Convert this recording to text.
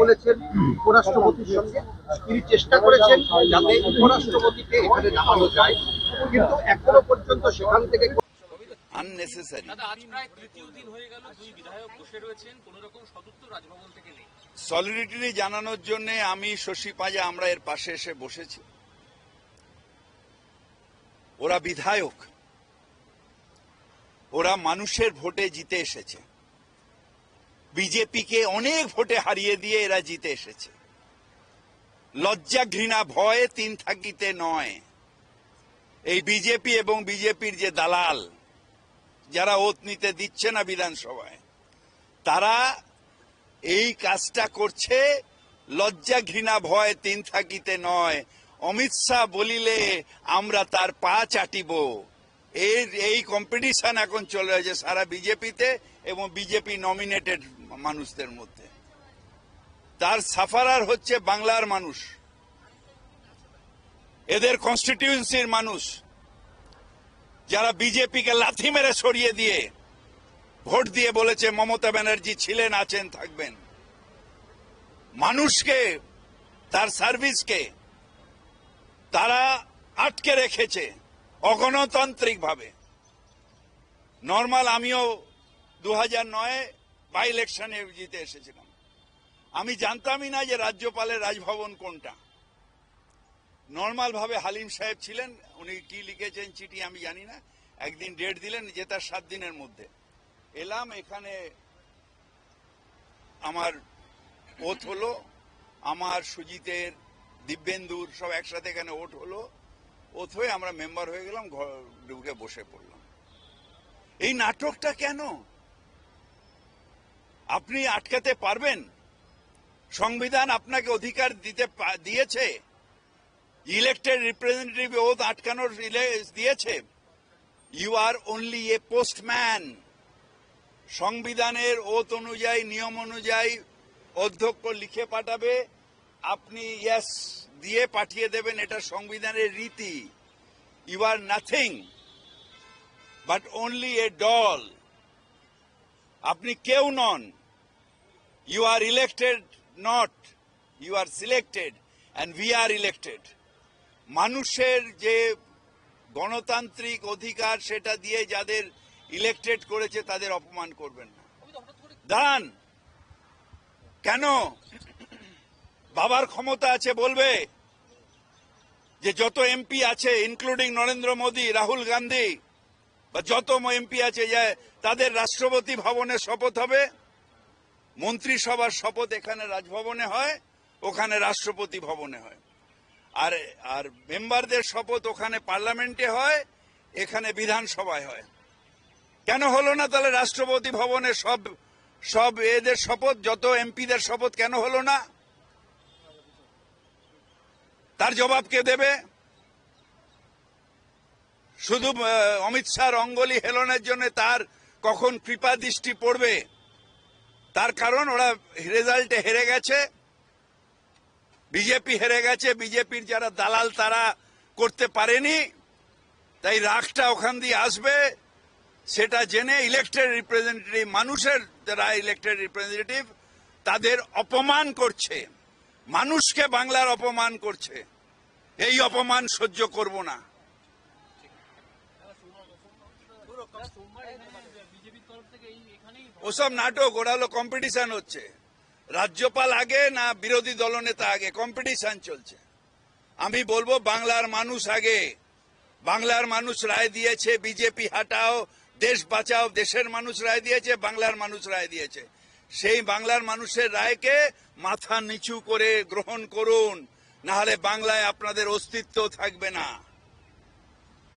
বলেছেন উপরাষ্ট্রপতির সঙ্গে। তিনি চেষ্টা করেছেন যাতে উপরাষ্ট্রপতিকে এখানে নামানো যায় কিন্তু এখনও পর্যন্ত সেখান থেকে আননেসেসারি দাদা আজ প্রায় তৃতীয় দিন হয়ে গেল দুই বিধায়ক বসে রয়েছেন কোন রকম সদুত্তর রাজভবন থেকে নেই। সলিডিটি জানানোর জন্য আমি শশী পাজা আমরা এর পাশে এসে বসেছি। ওরা বিধায়ক। ওরা মানুষের ভোটে জিতে এসেছে। বিজেপিকে অনেক ভোটে হারিয়ে দিয়ে এরা জিতে এসেছে। লজ্জা, ঘৃণা, ভয়ে তিন থাকিতে নয়। এই বিজেপি এবং বিজেপির যে দালাল, যারা ওত নিতে দিচ্ছে না বিধানসভায়, তারা এই কাজটা করছে, লজ্জা, ঘৃণা, ভয় তিন থাকিতে নয়। অমিত শাহ বলিলে, আমরা তার পা চাটিব। এর এই কম্পিটিশন এখন চলে রয়েছে সারা বিজেপিতে। এবং বিজেপি নমিনেটেড মানুষদের মধ্যে। তার সাফারার হচ্ছে বাংলার মানুষ। এদের কনস্টিটিউয়েন্সির মানুষ। যারা বিজেপিকে লাথি মেরে সরিয়ে দিয়ে ভোট দিয়ে বলেছে, মমতা ব্যানার্জি ছিলেন, আছেন, থাকবেন। মানুষকে, তার সার্ভিসকে তারা আটকে রেখেছে অগণতান্ত্রিক ভাবে নর্মাল আমিও দু হাজার নয় বাই ইলেকশনে জিতে এসেছিলাম। আমি জানতামই না যে রাজ্যপালের রাজভবন কোনটা। নর্মাল ভাবে হালিম সাহেব ছিলেন, উনি কি লিখেছেন চিঠি আমি জানি না। একদিন ডেট দিলেন যে তার সাত দিনের মধ্যে। এলাম, এখানে আমার ওথ হলো, আমার সুজিতের, দিব্যেন্দুর সব একসাথে এখানে ওট হলো। ওথ হয়ে আমরা মেম্বার হয়ে গেলাম ঘর ঢুকে বসে পড়লাম। এই নাটকটা কেন? আপনি আটকাতে পারবেন। সংবিধান আপনাকে অধিকার দিতে দিয়েছে। ইলেক্টেড রিপ্রেজেন্টেটিভ ওথ আটকানোর দিয়েছে। You are only a postman. সংবিধানের ওত অনুযায়ী, নিয়ম অনুযায়ী অধ্যক্ষ লিখে পাঠাবে। আপনি ইয়াস দিয়ে পাঠিয়ে দেবেন, এটা সংবিধানের রীতি। You are nothing, but only a doll. আপনি কেউ নন। You are elected not you are selected and we are elected মানুষের যে গণতান্ত্রিক অধিকার সেটা দিয়ে যাদের ইলেক্টেড করেছে তাদের অপমান করবেন না। দাঁড়ান। কেন? বাবার ক্ষমতা আছে বলবে যে যত এমপি আছে ইনক্লুডিং নরেন্দ্র মোদী, রাহুল গান্ধী বা যত এমপি আছে যে তাদের রাষ্ট্রপতি ভবনে শপথ হবে। মন্ত্রিসভার শপথ এখানে রাজভবনে হয়, ওখানে রাষ্ট্রপতি ভবনে হয়। আর আর মেম্বারদের শপথ ওখানে পার্লামেন্টে হয়, এখানে বিধানসভায় হয়। কেন হলো না তাহলে রাষ্ট্রপতি ভবনে সব সব এদের শপথ, যত এমপিদের শপথ, কেন হলো না? তার জবাব কে দেবে? শুধু অমিত শাহর অঙ্গলি হেলনের জন্য তার কখন কৃপা দৃষ্টি পড়বে, তার কারণ ওরা রেজাল্টে হেরে গেছে, বিজেপি হেরে গেছে, বিজেপির যারা দালাল তারা করতে পারেনি, তাই রাগটা ওখান দিয়ে আসবে, সেটা জেনে ইলেক্টেড রিপ্রেজেন্টেটিভ মানুষের যারা ইলেক্টেড রিপ্রেজেন্টেটিভ তাদের অপমান করছে, মানুষকে বাংলার অপমান করছে, এই অপমান সহ্য করব না বিজেপির তরফ থেকে এই এখানেই ওসব নাটক, ওরা হলো কম্পিটিশন হচ্ছে। রাজ্যপাল আগে না বিরোধী দলনেতা আগে? কম্পিটিশন চলছে। আমি বলব বাংলার মানুষ আগে। বাংলার মানুষ রায় দিয়েছে, বিজেপি হাটাও, দেশ বাঁচাও, দেশের মানুষ রায় দিয়েছে, বাংলার মানুষ রায় দিয়েছে। সেই বাংলার মানুষের রায়কে মাথা নিচু করে গ্রহণ করুন না হলে বাংলায় আপনাদের অস্তিত্ব থাকবে না।